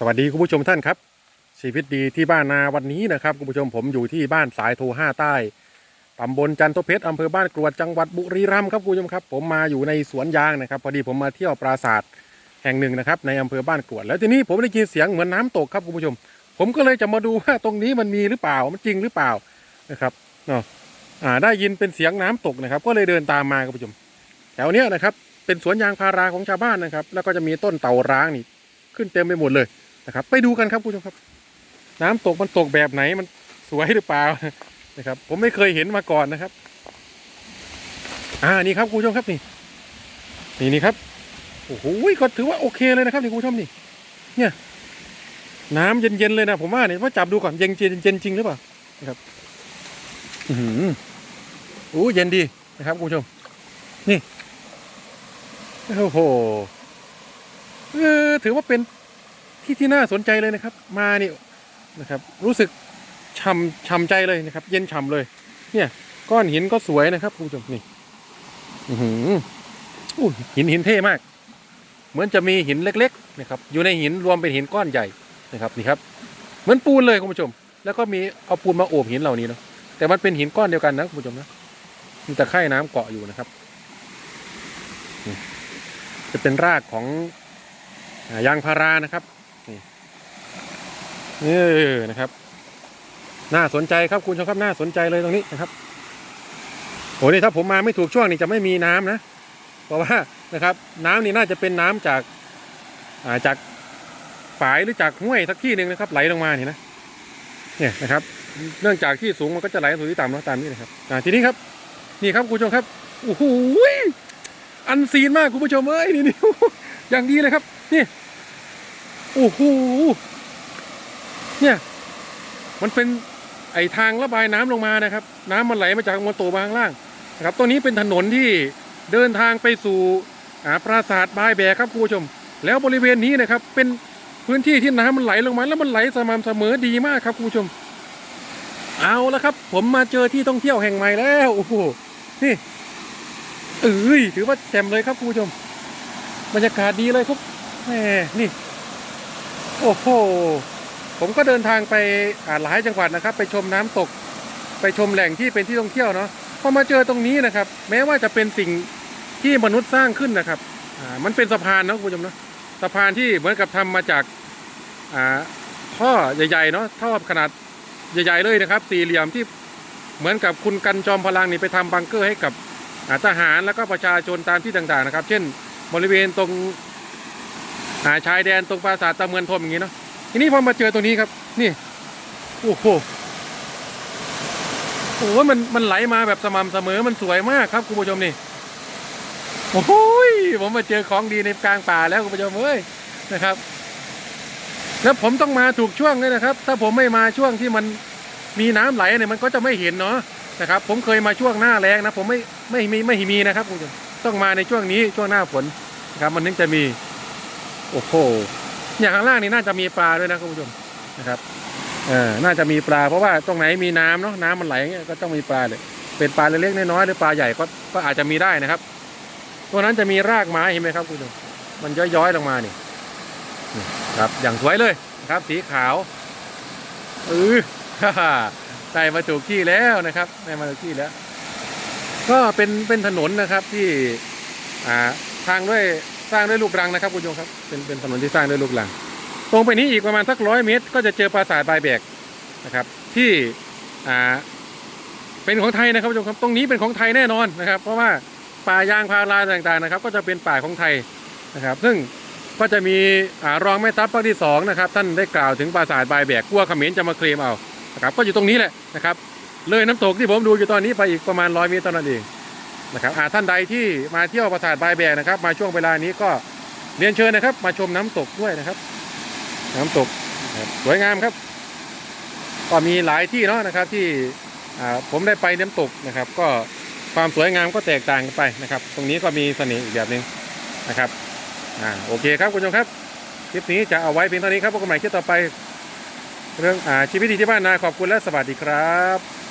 สวัสดีคุณผู้ชมท่านครับ ชีวิตดีที่บ้านนาวันนี้นะครับคุณผู้ชมผมอยู่ที่บ้านสายโทห้าใต้ตำบลจันทเพชรอำเภอบ้านกรวดจังหวัดบุรีรัมย์ครับคุณผู้ชมครับ ผมมาอยู่ในสวนยางนะครับ พอดีผมมาเที่ยวปราสาทแห่งหนึ่งนะครับในอำเภอบ้านกรวด แล้วทีนี้ผมได้ยินเสียงเหมือนน้ำตกครับคุณผู้ชม ผมก็เลยจะมาดูว่าตรงนี้มันมีหรือเปล่ามันจริงหรือเปล่านะครับเนาะอ่าได้ยินเป็นเสียงน้ำตกนะครับ ก็เลยเดินตามมาครับคุณผู้ชมแถวเนี้ยนะครับเป็นสวนยางพาราของชาวบ้านนะครับ แล้วก็จะมีต้นเต่าร้างนี่ขึ้นเต็มไปหมดเลย นะครับ ไปดูกันครับคุณผู้ชมครับ น้ำตกมันตกแบบไหนมันสวยหรือเปล่านะครับ ผมไม่เคยเห็นมาก่อนนะครับ อ่านี่ครับคุณผู้ชมครับนี่ นี่นี่ครับโอ้โหก็ถือว่าโอเคเลยนะครับนี่คุณผู้ชมนี่ เนี่ย น้ำเย็นๆเลยนะผมว่าเนี่ยว่าจับดูก่อนเย็นเย็นเย็นจริงหรือเปล่านะครับ อือหือโอ้เย็นดีนะครับคุณผู้ชม นี่โอ้โหเออถือว่าเป็น ที่ที่น่าสนใจเลยนะครับ มานี่นะครับ รู้สึกช่ำช่ำใจเลยนะครับ เย็นฉ่ำเลย เนี่ย ก้อนหินก็สวยนะครับคุณผู้ชมนี่อือหืออู้หินหินเท่มาก เหมือนจะมีหินเล็ก ๆ นะครับ อยู่ในหินรวมเป็นหินก้อนใหญ่นะครับนี่ครับ เหมือนปูนเลยคุณผู้ชม แล้วก็มีเอาปูนมาโอบหินเหล่านี้เนาะแต่มันเป็นหินก้อนเดียวกันนะคุณผู้ชมนะมีตะไคร่น้ำเกาะอยู่นะครับนี่จะเป็นรากของอยางพารานะครับ นี่นะครับ น่าสนใจครับคุณชมครับน่าสนใจเลยตรงนี้นะครับโอ้นี่ถ้าผมมาไม่ถูกช่วงนี่จะไม่มีน้ำนะ เพราะว่านะครับ น้ำนี่น่าจะเป็นน้ำจากอ่าจากฝายหรือจากห้วยสักที่หนึ่งนะครับ ไหลลงมาเนี่ยนะเนี่ยนะครับ เนื่องจากที่สูงมันก็จะไหลสู่ที่ต่ำเนาะตามนี้นะครับอ่าทีนี้ครับ นี่ครับคุณผู้ชมครับโอ้โหอันซีนมากคุณผู้ชมเอ้ยนี่นี่อย่างดีเลยครับ นี่โอ้โห เนี่ยมันเป็นไอทางระบายน้ำลงมานะครับ น้ำมันไหลมาจากมณฑลมาข้างล่างนะครับตรงนี้เป็นถนนที่เดินทางไปสู่อาปราสาทบายแบกครับคุณผู้ชม แล้วบริเวณนี้นะครับ เป็นพื้นที่ที่น้ำมันไหลลงมา แล้วมันไหลสม่ำเสมอดีมากครับคุณผู้ชม เอาแล้วครับ ผมมาเจอที่ท่องเที่ยวแห่งใหม่แล้วโอ้โหนี่เอ้ยถือว่าแจ่มเลยครับคุณผู้ชม บรรยากาศดีเลยครับแหมนี่ โอ้โห ผมก็เดินทางไปหลายจังหวัดนะครับ ไปชมน้ำตก ไปชมแหล่งที่เป็นที่ท่องเที่ยวเนาะพอมาเจอตรงนี้นะครับ แม้ว่าจะเป็นสิ่งที่มนุษย์สร้างขึ้นนะครับมันเป็นสะพานเนาะคุณผู้ชมนะสะพานที่เหมือนกับทำมาจากอ่าท่อใหญ่ๆเนาะท่อขนาดใหญ่ๆเลยนะครับ สี่เหลี่ยมที่เหมือนกับคุณกันจอมพลังนี่ไปทำบังเกอร์ให้กับทหารแล้วก็ประชาชนตามที่ต่างๆนะครับ เช่น บริเวณตรงาชายแดนตรงปราสาทตะเมือนทมอย่างนี้เนาะ ทีนี้พอมาเจอตัวนี้ครับ นี่ โอ้โหโอ้โหมันมันไหลมาแบบสม่ำเสมอมันสวยมากครับคุณผู้ชมนี่โอ้โหยผมมาเจอของดีในกลางป่าแล้วคุณผู้ชมเอ้ยนะครับ แล้วผมต้องมาถูกช่วงเลยนะครับ ถ้าผมไม่มาช่วงที่มันมีน้ำไหลเนี่ยมันก็จะไม่เห็นเนาะนะครับ ผมเคยมาช่วงหน้าแรงนะ ผมไม่ไม่มีไม่มีนะครับคุณผู้ชมต้องมาในช่วงนี้ช่วงหน้าฝนนะครับ มันถึงจะมี โอ้โห อย่างข้างล่างนี่น่าจะมีปลาด้วยนะคุณผู้ชมนะครับเออน่าจะมีปลาเพราะว่าตรงไหนมีน้ำเนาะน้ำมันไหลเงี้ยก็ต้องมีปลาเลยเป็นปลาเล็กๆน้อยๆหรือปลาใหญ่ก็ก็อาจจะมีได้นะครับตัวนั้นจะมีรากไม้เห็นไหมครับคุณผู้ชมมันย้อยๆลงมานี่ครับอย่างสวยเลยนะครับ สีขาวเออได้มาถูกที่แล้วนะครับได้มาถูกที่แล้ว ก็เป็นเป็นถนนนะครับที่อ่าทางด้วย สร้างด้วยลูกรังนะครับคุณผู้ชมครับ เป็นเป็นถนนที่สร้างด้วยลูกรัง ตรงไปนี้อีกประมาณสักร้อยเมตร ก็จะเจอปราสาทบายแบกนะครับ ที่อ่าเป็นของไทยนะครับคุณผู้ชมครับ ตรงนี้เป็นของไทยแน่นอนนะครับ เพราะว่าป่ายางพาราต่างๆนะครับ ก็จะเป็นป่าของไทยนะครับ ซึ่งก็จะมีอ่ารองแม่ทัพภาคที่สองนะครับท่านได้กล่าวถึงปราสาทบายแบกกลัวเขมรจะมาเคลมเอานะครับก็อยู่ตรงนี้แหละนะครับ เลยน้ำตกที่ผมดูอยู่ตอนนี้ไปอีกประมาณร้อยเมตรเท่านั้นเอง นะครับอ่าท่านใดที่มาเที่ยวปราสาทบายแบกนะครับ มาช่วงเวลานี้ก็เรียนเชิญนะครับ มาชมน้ำตกด้วยนะครับ น้ำตกสวยงามครับ ก็มีหลายที่เนาะนะครับที่อ่าผมได้ไปน้ำตกนะครับ ก็ความสวยงามก็แตกต่างกันไปนะครับ ตรงนี้ก็มีเสน่ห์อีกแบบหนึ่งนะครับอ่าโอเคครับคุณผู้ชมครับคลิปนี้จะเอาไว้เพียงเท่านี้ครับพบกันใหม่คลิปต่อไป เรื่องอ่าชีวิตดีที่บ้านนาขอบคุณและสวัสดีครับ